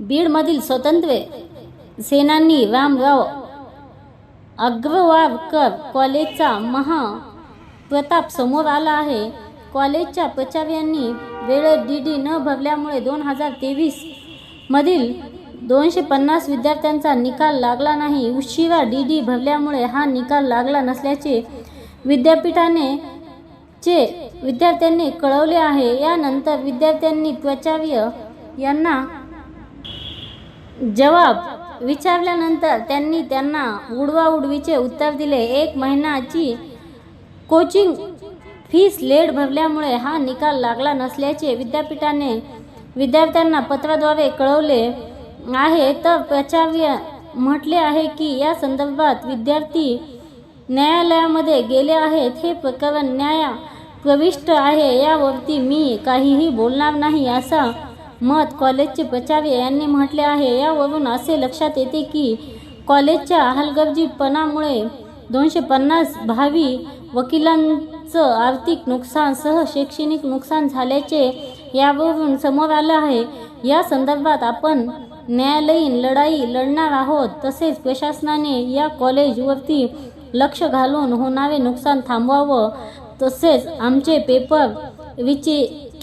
बीडमधील स्वातंत्र्य सेनानी रामराव अग्रवारकर कॉलेजचा महा प्रताप समोर आला आहे. कॉलेजच्या प्राचार्यांनी वेळेत डी डी न भरल्यामुळे दोन हजार तेवीस मधील दोनशे पन्नास विद्यार्थ्यांचा निकाल लागला नाही. उशिरा डी डी भरल्यामुळे हा निकाल लागला नसल्याचे विद्यापीठाने चे विद्यार्थ्यांनी कळवले आहे. यानंतर विद्यार्थ्यांनी प्राचार्य यांना जवाब विचारल्यानंतर त्यांनी त्यांना उडवाउडवीचे उत्तर दिले. एक महिन्याची कोचिंग फीस लेट भरल्यामुळे हा निकाल लागला नसल्याचे विद्यापीठाने विद्यार्थ्यांना पत्राद्वारे कळवले आहे. तर प्राचार्य म्हटले आहे की या संदर्भात विद्यार्थी न्यायालयामध्ये गेले आहेत. हे प्रकरण न्याया प्रविष्ट आहे. यावरती मी काहीही बोलणार नाही असं मत कॉलेजचे बचावे यांनी म्हटले आहे. यावरून असे लक्षात येते की कॉलेजच्या हलगर्जीपणामुळे दोनशे पन्नास भावी वकिलांचं आर्थिक नुकसान सह शैक्षणिक नुकसान झाल्याचे यावरून समोर आलं आहे. या संदर्भात आपण न्यायालयीन लढाई लढणार आहोत. तसेच प्रशासनाने या कॉलेजवरती लक्ष घालून होणारे नुकसान थांबवावं. तसेच आमचे पेपर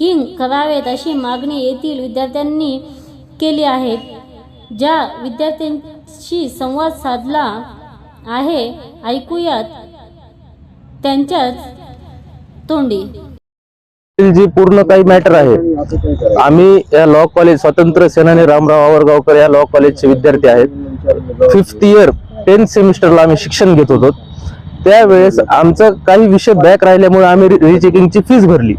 किंग करावेत अशी मागणी येथील विद्यार्थ्यांनी केली आहे. ज्या विद्यार्थ्यांशी संवाद साधला आहे ऐकूयात त्यांच्याच तोंडी. जी पूर्ण काही मॅटर आहे. आम्ही या लॉ कॉलेज स्वतंत्र सेनानी रामराव आवरगावकर या लॉ कॉलेजचे विद्यार्थी आहेत. फिफ्थ इयर टेन्थ सेमिस्टरला आम्ही शिक्षण घेत होतो. त्यावेळेस आमचं काही विषय बॅक राहिल्यामुळे आम्ही रिचेकिंगची फीस भरली.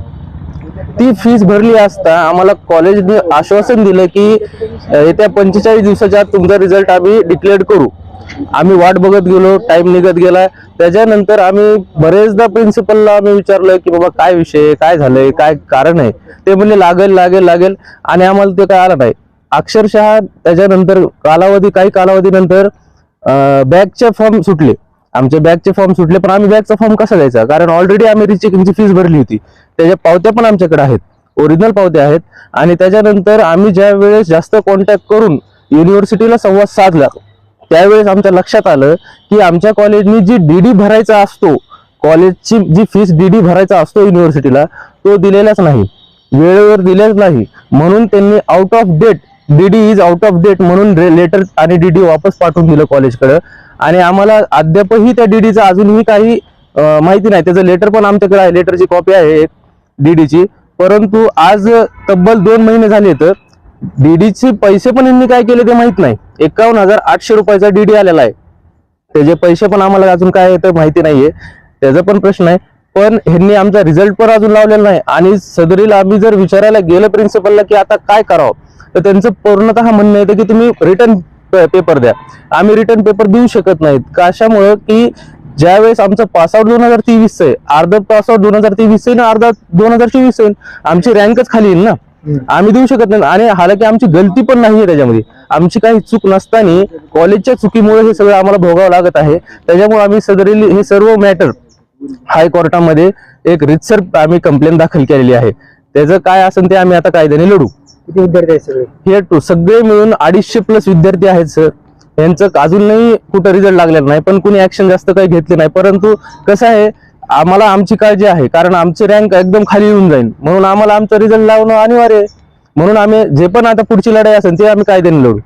ती फीस भरली असता आम्हाला कॉलेजने आश्वासन दिलं की येत्या पंचेचाळीस दिवसाच्या आत तुमचा रिझल्ट आम्ही डिक्लेअर करू. आम्ही वाट बघत गेलो टाइम निघत गेला. त्याच्यानंतर आम्ही बरेचदा प्रिन्सिपलला आम्ही विचारलं की बाबा काय विषय काय झालंय? काय कारण आहे? ते म्हणले लागेल लागेल लागेल. आणि आम्हाला ते काय आलं नाही. अक्षरशः त्याच्यानंतर कालावधी काही कालावधीनंतर बॅगचे फॉर्म सुटले. आमच्या बॅगचे फॉर्म सुटले पण आम्ही बॅगचा फॉर्म कसा द्यायचा? कारण ऑलरेडी आम्ही रिचेकिंगची फीस भरली होती. त्याच्या पावत्या पण आमच्याकडे आहेत. ओरिजिनल पावत्या आहेत. आणि त्याच्यानंतर आम्ही ज्या वेळेस जास्त कॉन्टॅक्ट करून युनिव्हर्सिटीला संवाद साधला त्यावेळेस आमच्या लक्षात आलं की आमच्या कॉलेजनी जी डीडी भरायचा असतो कॉलेजची जी फीस डीडी भरायचा असतो युनिव्हर्सिटीला तो दिलेलाच नाही. वेळेवर दिलेच नाही. म्हणून त्यांनी out of date DD is out of date म्हणून लेटर आणि डीडी वापस पाठवून दिलं कॉलेजकडं आणि आम्हाला अद्यापही त्या डीडीचं अजूनही काही माहिती नाही. त्याचं लेटर पण आमच्याकडे आहे. लेटरची कॉपी आहे एक डीडीची परंतु आज तब्बल दोन महिने झाले तर डीडीचे पैसे पण यांनी काय केले ते माहीत नाही. एकावन्न हजार आठशे रुपयाचा डीडी आलेला आहे. त्याचे पैसे पण आम्हाला अजून काय येतं माहिती नाहीये. त्याचा पण प्रश्न आहे. पण ह्यांनी आमचा रिझल्ट पण अजून लावलेला नाही. आणि सदरीला आम्ही जर विचारायला गेलं प्रिन्सिपलला की आता काय करावं? तर त्यांचं पूर्णतः म्हणणं येतं की तुम्ही रिटर्न पेपर द्या. आम्ही रिटर्न पेपर देऊ शकत नाहीत. कशामुळं की ज्यावेळेस आमचं पासआउट दोन हजार तेवीस आहे अर्ध पासआउट दोन हजार तेवीस आहे ना अर्धा दोन हजार चोवीस आहे आमची रँकच खाली येईल ना? आम्ही देऊ शकत नाही. आणि हालाकी आमची गलती पण नाहीये त्याच्यामध्ये. आमची काही चूक नसताना कॉलेजच्या चुकीमुळे हे सगळं आम्हाला भोगावं लागत आहे. त्याच्यामुळे आम्ही सदरील हे सर्व मॅटर हायकोर्टामध्ये एक रितसर आम्ही कंप्लेंट दाखल केलेली आहे. त्याचं काय असेल ते आम्ही आता कायद्याने लढू. किती विद्यार्थी आहेत सगळे? हे टू सगळे मिळून अडीचशे प्लस विद्यार्थी आहेत सर यांचं अजूनही कुठं रिझल्ट लागलेला नाही पण कुणी ऍक्शन जास्त काही घेतले नाही. परंतु कसं आहे आम्हाला आमची काळजी आहे कारण आमची रँक एकदम खाली येऊन जाईल. म्हणून आम्हाला आमचा रिझल्ट लावणं अनिवार्य आहे. म्हणून आम्ही जे पण आता पुढची लढाई असेल ते आम्ही कायद्याने लढू.